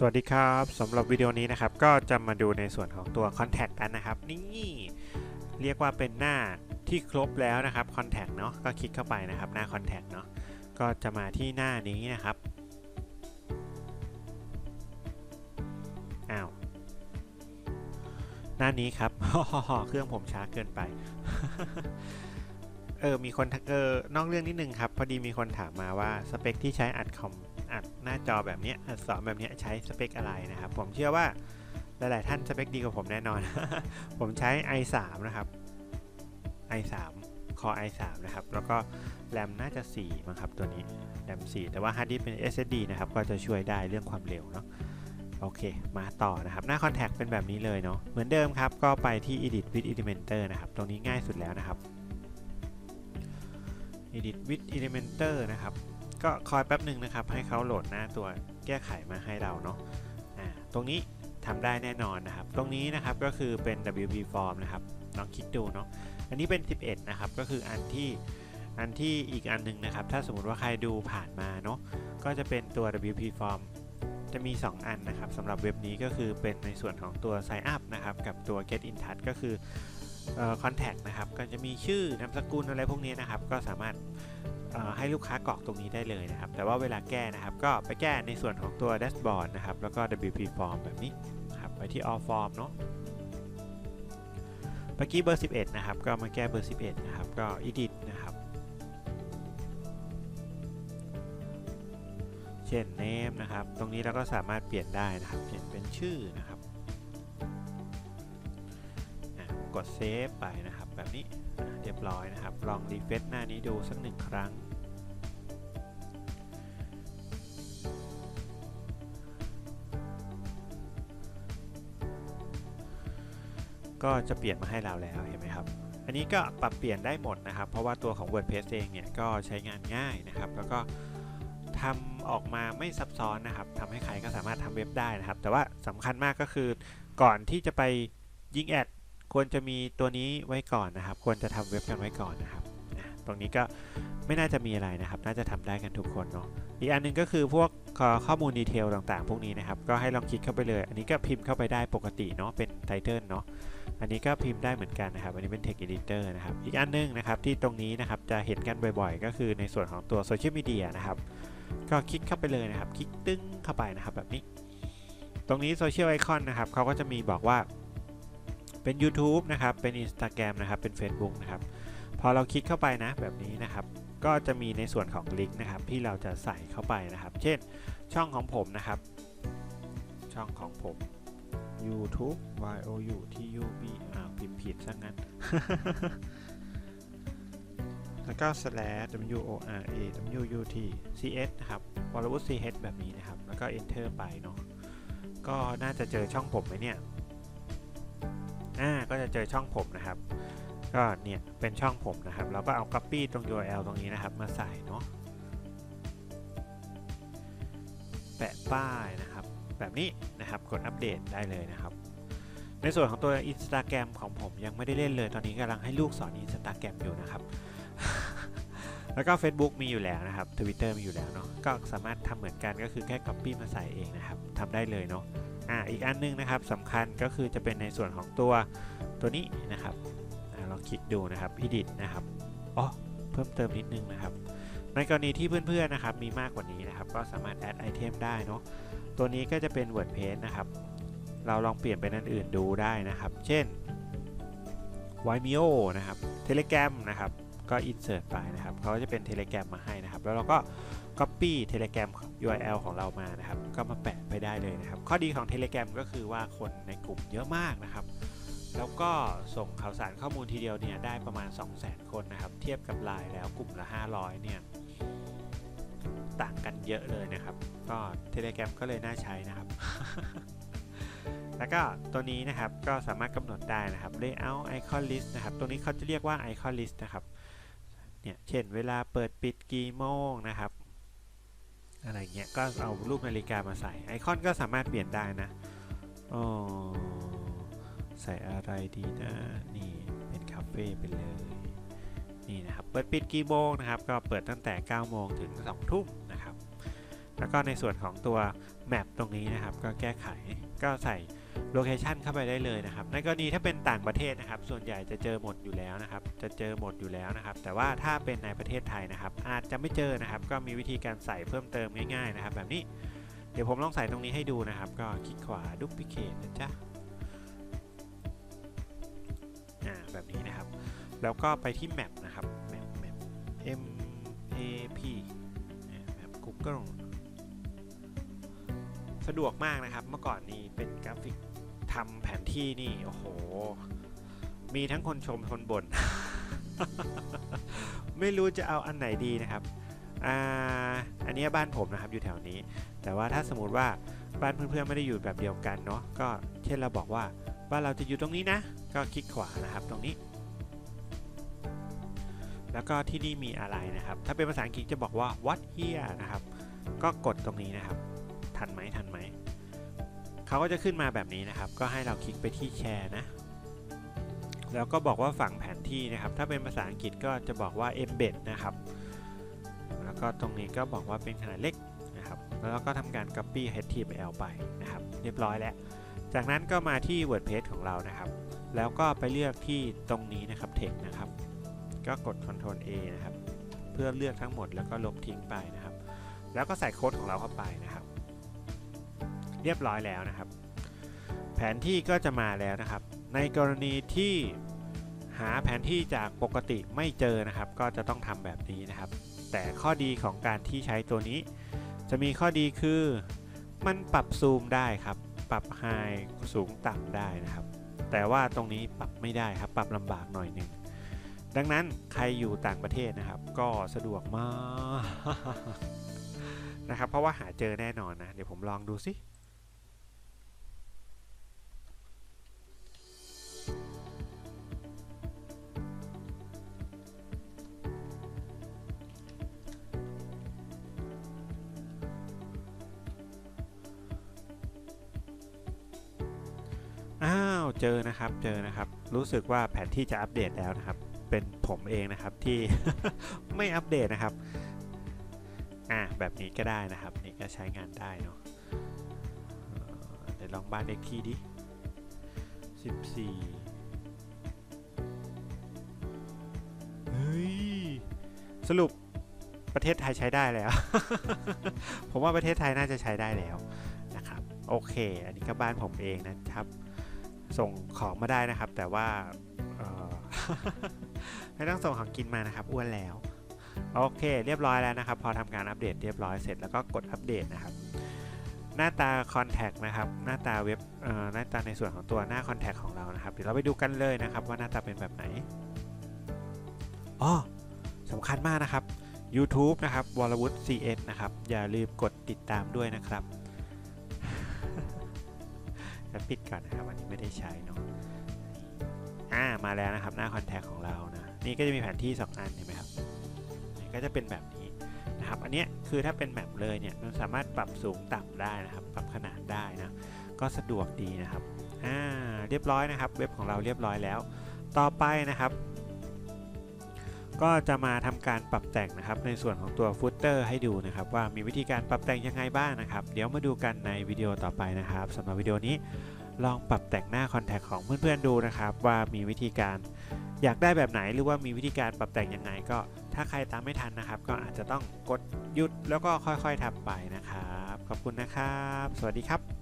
สวัสดีครับสำหรับวิดีโอนี้นะครับ ก็จะมาดูในส่วนของตัว Contact กันนะครับ นี่เรียกว่าเป็นหน้าที่ครบแล้วนะครับ Contact เนาะก็คลิกเข้าไปนะครับหน้า Contact เนาะก็จะมาที่หน้านี้นะครับอ้าวหน้านี้ครับเครื่องผมช้าเกินไปเออมีคนทักเออนอกเรื่องนิดนึงครับ พอดีมีคนถามมาว่าสเปคที่ใช้อัดคอม อัดหน้าจอแบบนี้อัดสอนแบบนี้ใช้สเปคอะไรนะครับ ผมเชื่อว่าหลาย ๆ ท่านสเปคดีกว่าผมแน่นอน ผมใช้ i3 นะครับ i3 Core i3 นะครับ แล้วก็แรมน่าจะ4มั้งครับตัวนี้แรม4 แต่ว่าฮาร์ดดิสเป็น SSD นะครับ ก็จะช่วยได้เรื่องความเร็วเนาะโอเค มาต่อนะครับ หน้า Contact เป็นแบบนี้เลยเนาะเหมือนเดิมครับ ก็ไปที่ Edit with Elementor นะครับ ตรงนี้ง่ายสุดแล้วนะครับ Edit with Elementor นะครับ ก็คอยแป๊บหนึ่งนะครับ ให้เขาโหลดหน้าตัวแก้ไขมาให้เราเนาะตรงนี้ทำได้แน่นอนนะครับ ตรงนี้นะครับก็คือเป็น WP form นะครับลองคิดดูเนาะอันนี้เป็น 11 นะครับ ก็คืออันที่อันที่อีกอันหนึงนะครับ ถ้าสมมติว่าใครดูผ่านมาเนาะก็จะเป็นตัว WP form จะมี 2 อันนะครับสำหรับเว็บนี้ก็คือเป็นในส่วนของตัว sign up นะครับ กับตัว get in touch ก็คือ เอ่อ contact นะครับก็จะมีชื่อนามสกุลอะไรพวกนี้นะครับ ก็สามารถให้ลูกค้ากรอกตรงนี้ได้เลยนะครับ แต่ว่าเวลาแก้นะครับ ก็ไปแก้ในส่วนของตัว dashboard นะครับ แล้วก็ WP form แบบนี้ครับไปที่ all form เนาะเมื่อกี้เบอร์ 11 นะครับ ก็มาแก้เบอร์ 11 นะครับ ก็ edit นะครับ เช่น name นะครับ ตรงนี้เราก็สามารถเปลี่ยนได้นะครับเช่ยนเป็นชื่อนะครับ กด save ไปนะครับ แบบนี้เรียบร้อยนะครับ ลองรีเฟซหน้านี้ดูสักหนึ่งครั้ง ก็จะเปลี่ยนมาให้เราแล้วเห็นไหมครับ อันนี้ก็ปรับเปลี่ยนได้หมดนะครับ เพราะว่าตัวของ WordPress เองเนี่ยก็ใช้งานง่ายนะครับ แล้วก็ทำออกมาไม่ซับซ้อนนะครับทำให้ใครก็สามารถทำเว็บได้นะครับ แต่ว่าสำคัญมากก็คือก่อนที่จะไปยิงแอด ควรจะมีตัวนี้ไว้ก่อนนะครับ ควรจะทำเว็บกันไว้ก่อนนะครับ ตรงนี้ก็ไม่น่าจะมีอะไรนะครับ น่าจะทำได้กันทุกคนเนาะ อีกอันหนึงก็คือพวกข้อมูลดีเทลต่างๆ พวกนี้นะครับ ก็ให้ลองคลิกเข้าไปเลย อันนี้ก็พิมพ์เข้าไปได้ปกติเนาะ เป็นไทเทิลเนาะ อันนี้ก็พิมพ์ได้เหมือนกันนะครับ อันนี้เป็น Text Editor นะครับ อีกอันหนึงนะครับที่ตรงนี้นะครับจะเห็นกันบ่อยๆ ก็คือในส่วนของตัวโซเชียลมีเดียนะครับ ก็คลิกเข้าไปเลยนะครับ คลิกตึ้งเข้าไปนะครับแบบนี้ ตรงนี้โซเชียลไอคอนนะครับเขาก็จะมีบอกว่า เป็น YouTube นะครับ เป็น Instagram นะครับ เป็น Facebook นะครับ พอเราคลิกเข้าไปนะแบบนี้นะครับ ก็จะมีในส่วนของลิงก์นะครับที่เราจะใส่เข้าไปนะครับ เช่นช่องของผมนะครับ ช่องของผม YouTube Y O U T U B อ่าวพิมพ์ผิดซะงั้น แล้วก็ slash W O R A W U T C S นะครับวรวุฒิ C H แบบนี้นะครับ แล้วก็ enter ไปเนาะ ก็น่าจะเจอช่องผมไหมเนี่ย ก็จะเจอช่องผมนะครับ ก็เนี่ยเป็นช่องผมนะครับ เราก็เอา copy ตรง URL ตรงนี้นะครับ มาใส่เนาะแปะป้ายนะครับ แบบนี้นะครับกดอัปเดตได้เลยนะครับ ในส่วนของตัว Instagram ของผมยังไม่ได้เล่นเลย ตอนนี้กำลังให้ลูกสอน Instagram อยู่นะครับ แล้วก็ Facebook มีอยู่แล้วนะครับ Twitter มีอยู่แล้วเนาะก็สามารถทำเหมือนกันก็คือแค่ copy มาใส่เองนะครับทำได้เลยเนาะอ่าอีกอันนึงนะครับสำคัญก็คือจะเป็นในส่วนของตัวตัวนี้นะครับอ่าลองคลิกดูนะครับ edit นะครับอ๋อเพิ่มเติมนิดนึงนะครับ ในกรณีที่เพื่อนๆนะครับมีมากกว่านี้นะครับ ก็สามารถ add item ได้เนาะตัวนี้ก็จะเป็น WordPress นะครับ เราลองเปลี่ยนเป็นอันอื่นดูได้นะครับ เช่น Vimeo นะครับ Telegram นะครับ ก็ insert ไปนะครับเขาจะเป็น Telegram มาให้นะครับ แล้วเราก็ copy Telegram URL ของเรามานะครับ ก็มาแปะไปได้เลยนะครับ ข้อดีของ Telegram ก็คือว่าคนในกลุ่มเยอะมากนะครับ แล้วก็ส่งข่าวสารข้อมูลทีเดียวเนี่ยได้ประมาณ 200,000 คนนะครับ เทียบกับไลน์แล้วกลุ่มละ 500 เนี่ยต่างกันเยอะเลยนะครับ ก็ Telegram ก็เลยน่าใช้นะครับ แล้วก็ตัวนี้นะครับก็สามารถกำหนดได้นะครับ layout icon list นะครับ ตรงนี้เขาจะเรียกว่า icon list นะครับ เนี่ย เช่น เวลาเปิดปิดกี่โมงนะครับ อะไรเงี้ย ก็เอารูปนาฬิกามาใส่ ไอคอนก็สามารถเปลี่ยนได้นะอ๋อใส่อะไรดีนะ นี่เป็นคาเฟ่ไปเลย นี่นะครับ เปิดปิดกี่โมงนะครับ ก็เปิดตั้งแต่ 9 โมงถึง 2 ทุ่มนะครับ แล้วก็ในส่วนของตัวแมปตรงนี้นะครับ ก็แก้ไข ก็ใส่ โลเคชันเข้าไปได้เลยนะครับ ในกรณีถ้าเป็นต่างประเทศนะครับ ส่วนใหญ่จะเจอหมดอยู่แล้วนะครับ จะเจอหมดอยู่แล้วนะครับ แต่ว่าถ้าเป็นในประเทศไทยนะครับ อาจจะไม่เจอนะครับ ก็มีวิธีการใส่เพิ่มเติมง่ายๆนะครับ แบบนี้ เดี๋ยวผมลองใส่ตรงนี้ให้ดูนะครับ ก็คลิกขวาดูพิเคทนะจ๊ะอ่าแบบนี้นะครับ แล้วก็ไปที่แมปนะครับแมปแมป M A P แมป Google สะดวกมากนะครับ เมื่อก่อนนี้เป็นกราฟิก ทำแผนที่นี่ โอ้โห มีทั้งคนชมคนบ่นไม่รู้จะเอาอันไหนดีนะครับอ่าอันนี้บ้านผมนะครับอยู่แถวนี้ แต่ว่าถ้าสมมติว่าบ้านเพื่อนๆไม่ได้อยู่แบบเดียวกันเนาะก็เช่นเราบอกว่าบ้านเราจะอยู่ตรงนี้นะ ก็คลิกขวานะครับตรงนี้ แล้วก็ที่นี่มีอะไรนะครับ ถ้าเป็นภาษาอังกฤษจะบอกว่า what here นะครับ ก็กดตรงนี้นะครับ ทันไหมทันไหม เขาก็จะขึ้นมาแบบนี้นะครับ ก็ให้เราคลิกไปที่แชร์นะ แล้วก็บอกว่าฝั่งแผนที่นะครับ ถ้าเป็นภาษาอังกฤษก็จะบอกว่า embed นะครับ แล้วก็ตรงนี้ก็บอกว่าเป็นขนาดเล็กนะครับ แล้วก็ทำการ copy HTML ไปนะครับ เรียบร้อยแล้ว จากนั้นก็มาที่ WordPress ของเรานะครับ แล้วก็ไปเลือกที่ตรงนี้นะครับ text นะครับ ก็กด Ctrl A นะครับ เพื่อเลือกทั้งหมดแล้วก็ลบทิ้งไปนะครับ แล้วก็ใส่โค้ดของเราเข้าไปนะครับ เรียบร้อยแล้วนะครับ แผนที่ก็จะมาแล้วนะครับ ในกรณีที่หาแผนที่จากปกติไม่เจอนะครับ ก็จะต้องทำแบบนี้นะครับ แต่ข้อดีของการที่ใช้ตัวนี้ จะมีข้อดีคือมันปรับซูมได้ครับ ปรับไฮสูงต่ำได้นะครับ แต่ว่าตรงนี้ปรับไม่ได้ครับ ปรับลำบากหน่อยหนึ่งดังนั้นใครอยู่ต่างประเทศนะครับ ก็สะดวกมากนะครับ เพราะว่าหาเจอแน่นอนนะ เดี๋ยวผมลองดูสิ เจอนะครับเจอนะครับ รู้สึกว่าแผนที่จะอัปเดตแล้วนะครับ เป็นผมเองนะครับที่ไม่อัปเดตนะครับอ่าแบบนี้ก็ได้นะครับ นี่ก็ใช้งานได้เนาะเอ่อเดี๋ยวลองบ้านเลขที่ดิ14เฮ้ย สรุปประเทศไทยใช้ได้แล้ว ผมว่าประเทศไทยน่าจะใช้ได้แล้วนะครับ โอเค อันนี้ก็บ้านผมเองนะครับ ส่งของมาได้นะครับ แต่ว่าไม่ต้องส่งของกินมานะครับอ้วนแล้วโอเค เรียบร้อยแล้วนะครับ พอทำการอัปเดตเรียบร้อยเสร็จแล้วก็กดอัปเดตนะครับ หน้าตา Contact นะครับ หน้าตาเว็บหน้าตาในส่วนของตัวหน้า Contact ของเรานะครับเดี๋ยวเราไปดูกันเลยนะครับ ว่าหน้าตาเป็นแบบไหนอ๋อสำคัญมากนะครับ YouTube นะครับวรวุฒิ CS นะครับ อย่าลืมกดติดตามด้วยนะครับ จะปิดก่อนนะครับวันนี้ไม่ได้ใช้เนาะอ่ามาแล้วนะครับหน้าคอนแทคของเรานะนี่ก็จะมีแผนที่ 2 อันเห็นไหมครับนี่ก็จะเป็นแบบนี้นะครับอันนี้คือถ้าเป็นแมปเลยเนี่ยมันสามารถปรับสูงต่ำได้นะครับ ปรับขนาดได้นะก็สะดวกดีนะครับอ่าเรียบร้อยนะครับ เว็บของเราเรียบร้อยแล้ว ต่อไปนะครับ ก็จะมาทำการปรับแต่งนะครับ ในส่วนของตัวฟุตเตอร์ให้ดูนะครับ ว่ามีวิธีการปรับแต่งยังไงบ้างนะครับ เดี๋ยวมาดูกันในวิดีโอต่อไปนะครับสำหรับวิดีโอนี้ลองปรับแต่งหน้าคอนแทคของเพื่อนๆดูนะครับ ว่ามีวิธีการอยากได้แบบไหนหรือว่ามีวิธีการปรับแต่งยังไงก็ ถ้าใครตามไม่ทันนะครับ ก็อาจจะต้องกดหยุดแล้วก็ค่อยๆทำไปนะครับ ขอบคุณนะครับ สวัสดีครับ